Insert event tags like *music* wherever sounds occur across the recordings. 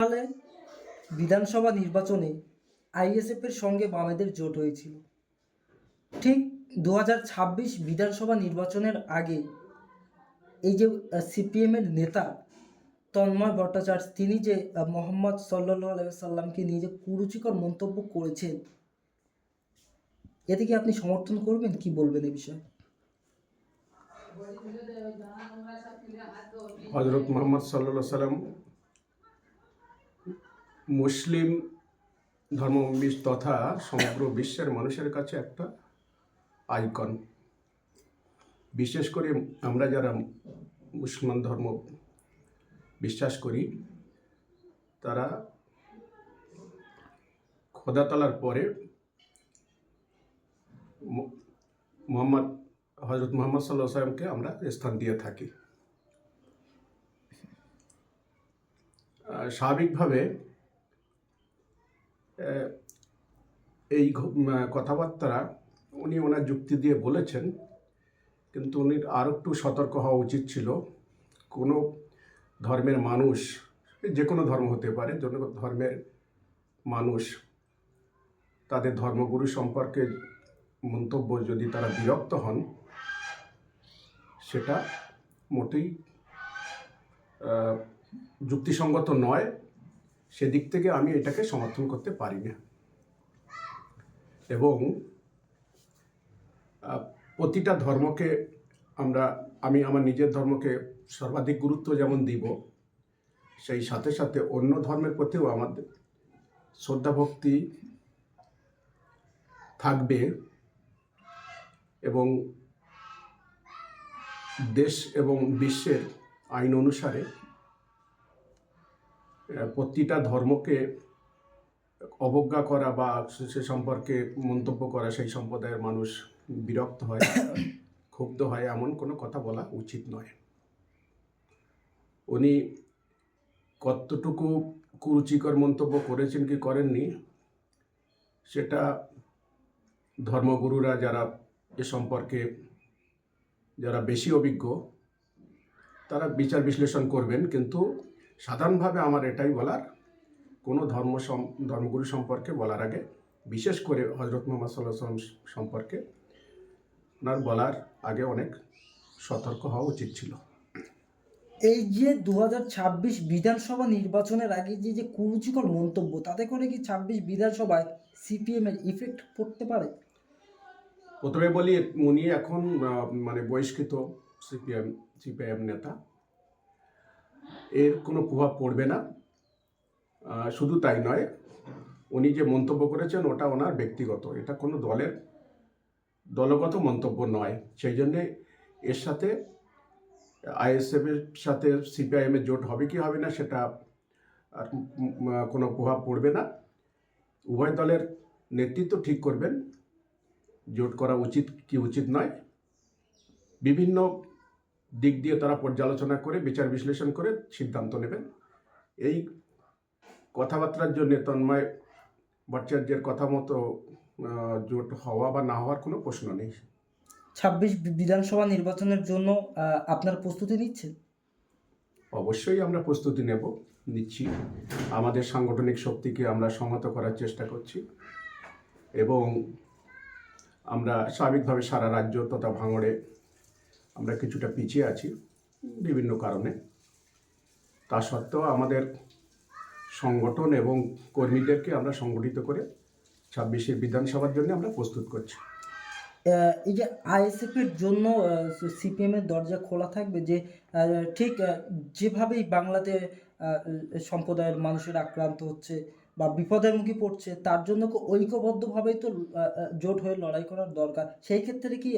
সালে বিধানসভা নির্বাচনে আইএসএফের সঙ্গে বামেদের জোট হয়েছিল। ঠিক দু বিধানসভা নির্বাচনের আগে এই যে সিপিএমের নেতা তন্ময় ভট্টাচার্য, তিনি যে মোহাম্মদ সাল্লাহ সাল্লামকে নিয়ে যে কুরুচিকর মন্তব্য করেছেন, এতে কি আপনি সমর্থন করবেন? কি বলবেন এই বিষয়ে? হজরত মোহাম্মদ সাল্লা সাল্লাম মুসলিম ধর্মাবলম্বী তথা সমগ্র বিশ্বের মানুষের কাছে একটা আইকন। বিশেষ করে আমরা যারা মুসলমান ধর্ম বিশ্বাস করি, তারা খোদা খোদাতলার পরে মোহাম্মদ হজরত মোহাম্মদ সাল্লাহ সাল্লামকে আমরা স্থান দিয়ে থাকি। স্বাভাবিকভাবে এই কথাবার্তা উনি ওনার যুক্তি দিয়ে বলেছেন, কিন্তু উনি আর একটু সতর্ক হওয়া উচিত ছিল। কোনো ধর্মের মানুষ, যে কোনো ধর্ম হতে পারে, যে ধর্মের মানুষ তাদের ধর্মগুরু সম্পর্কে মন্তব্য যদি তারা বিরক্ত হন, সেটা মোটেই যুক্তিসঙ্গত নয়। সেদিক থেকে আমি এটাকে সমর্থন করতে পারি না। এবং প্রতিটা ধর্মকে আমরা, আমি আমার নিজের ধর্মকে সর্বাধিক গুরুত্ব যেমন দিব, সেই সাথে সাথে অন্য ধর্মের প্রতিও আমাদের শ্রদ্ধা ভক্তি থাকবে এবং দেশ এবং বিশ্বের আইন অনুসারে প্রতিটা ধর্মকে অবজ্ঞা করা বা সে সম্পর্কে মন্তব্য করা, সেই সম্প্রদায়ের মানুষ বিরক্ত হয়, *coughs* ক্ষুব্ধ হয়, এমন কোনো কথা বলা উচিত নয়। উনি কতটুকু কুরুচিকর মন্তব্য করেছেন কি করেননি, সেটা ধর্মগুরুরা যারা এ সম্পর্কে যারা বেশি অভিজ্ঞ, তারা বিচার বিশ্লেষণ করবেন, কিন্তু সাধারণভাবে আমার এটাই বলার কোনো ধর্ম সম- ধর্মগুরু সম্পর্কে বলার আগে বিশেষ করে হজরত মোহাম্মদ সাল্লাহ সাল্লাম সম্পর্কে ওনার বলার আগে অনেক সতর্ক হওয়া উচিত ছিল। এই যে দু ছাব্বিশ বিধানসভা নির্বাচনের আগে যে যে কুরুচিকর মন্তব্য তাতে করে কি ছাব্বিশ বিধানসভায় সিপিএম এর ইফেক্ট পড়তে পারে? প্রথমে বলি উনি এখন মানে বহিষ্কৃত সিপিএম সিপিআইএম নেতা। এর কোনো প্রভাব পড়বে না। শুধু তাই নয়, উনি যে মন্তব্য করেছেন ওটা ওনার ব্যক্তিগত। এটা কোনো দলের দলগত মন্তব্য নয়। সেই জন্যে এর সাথে আইএসএফ এর সাথে সিপিআইএম এর জোট হবে কি হবে না সেটা আর কোনো প্রভাব পড়বে না। উভয় দলের নেতৃত্ব ঠিক করবেন। জোট করা উচিত কি উচিত নয়। বিভিন্ন দিক দিয়ে তারা পর্যালোচনা করে বিচার বিশ্লেষণ করে সিদ্ধান্ত নেবেন। এই কথাবার্তার জন্য তন্ময় ভট্টাচার্যের কথা মতো জোট হওয়া বা না হওয়ার কোনো প্রশ্ন নেই। ছাব্বিশ বিধানসভা নির্বাচনের জন্য আপনার প্রস্তুতি নিচ্ছেন? অবশ্যই আমরা প্রস্তুতি নেব নিচ্ছি। আমাদের সাংগঠনিক শক্তিকে আমরা সংহত করার চেষ্টা করছি। এবং আমরা স্বাভাবিকভাবে সারা রাজ্য তথা ভাঙড়ে আমরা কিছুটা পিছিয়ে আছি বিভিন্ন কারণে। তা সত্ত্বেও আমাদের সংগঠন এবং কর্মীদেরকে আমরা সংগঠিত করে ছাব্বিশের বিধানসভার জন্য আমরা প্রস্তুত করছি। এই যে আইএসএফ এর জন্য সিপিএম এর দরজা খোলা থাকবে যে ঠিক যেভাবেই বাংলাতে সম্প্রদায়ের মানুষের আক্রান্ত হচ্ছে বা বিপদের মুখে পড়ছে, তার জন্য ঐক্যবদ্ধভাবেই তো জোট হয়ে লড়াই করার দরকার? সেই ক্ষেত্রে কি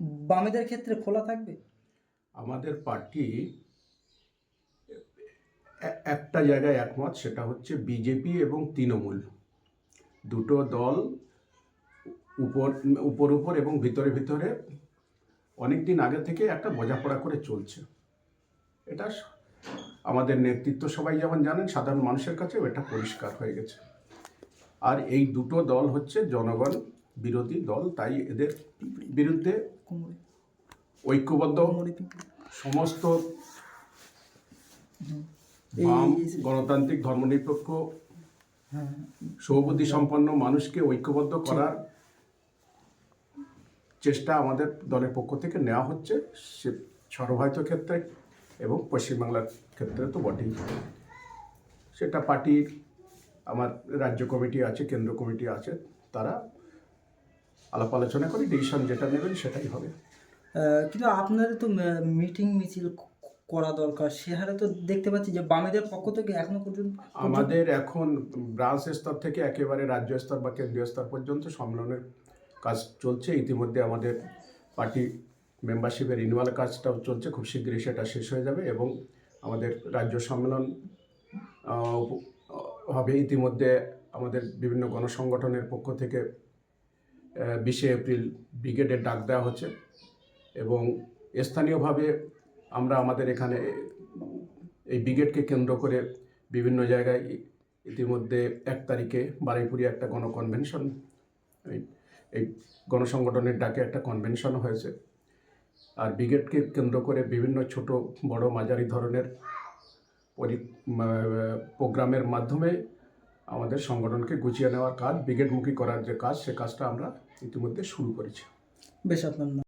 বামেদের ক্ষেত্রে খোলা থাকবে? আমাদের পার্টি একটা জায়গায় একমত, সেটা হচ্ছে বিজেপি এবং তৃণমূল। দুটো দল উপর উপর উপর এবং ভিতরে ভিতরে অনেক দিন আগে থেকে একটা বোঝাপড়া করে চলছে। এটা আমাদের নেতৃত্ব সবাই যেমন জানেন, সাধারণ মানুষের কাছেও এটা পরিষ্কার হয়ে গেছে। আর এই দুটো দল হচ্ছে জনগণ বিরোধী দল তাই এদের বিরুদ্ধে ঐক্যবদ্ধ সমস্ত বাম গণতান্ত্রিক ধর্মনিরপেক্ষ হ্যাঁ সৌবুদ্ধি সম্পন্ন মানুষকে ঐক্যবদ্ধ করার চেষ্টা আমাদের দলের পক্ষ থেকে নেওয়া হচ্ছে। সে সর্বভারতীয় ক্ষেত্রে এবং পশ্চিমবাংলার ক্ষেত্রে তো বটেই। সেটা পার্টির আমার রাজ্য কমিটি আছে কেন্দ্র কমিটি আছে তারা আলাপ আলোচনা করে ডিসিশন যেটা নেবেন সেটাই হবে। কিন্তু আপনাদের তো মিটিং মিছিল করা দরকার। সে হারে তো দেখতে পাচ্ছি যে বামেদের পক্ষ থেকে এখনও পর্যন্ত আমাদের এখন ব্রাঞ্চ স্তর থেকে একেবারে রাজ্য স্তর বা কেন্দ্রীয় স্তর পর্যন্ত সম্মেলনের কাজ চলছে। ইতিমধ্যে আমাদের পার্টি মেম্বারশিপের রিনিউয়াল কাজটাও চলছে। খুব শীঘ্রই সেটা শেষ হয়ে যাবে এবং আমাদের রাজ্য সম্মেলন হবে। ইতিমধ্যে আমাদের বিভিন্ন গণসংগঠনের পক্ষ থেকে বিশে এপ্রিল ব্রিগেডের ডাক দেওয়া হচ্ছে এবং স্থানীয়ভাবে আমরা আমাদের এখানে এই ব্রিগেডকে কেন্দ্র করে বিভিন্ন জায়গায় ইতিমধ্যে এক তারিখে বারুইপুরে একটা গণকনভেনশন এই গণসংগঠনের ডাকে একটা কনভেনশন হয়েছে। আর ব্রিগেডকে কেন্দ্র করে বিভিন্ন ছোট, বড়, মাঝারি ধরনের পরি প্রোগ্রামের মাধ্যমে আমাদের সংগঠনকে গুছিয়ে নেওয়ার কাজ, ব্রিগেডমুখী করার যে কাজ, সে কাজটা আমরা ইতিমধ্যে শুরু করেছে। বেশ আপনার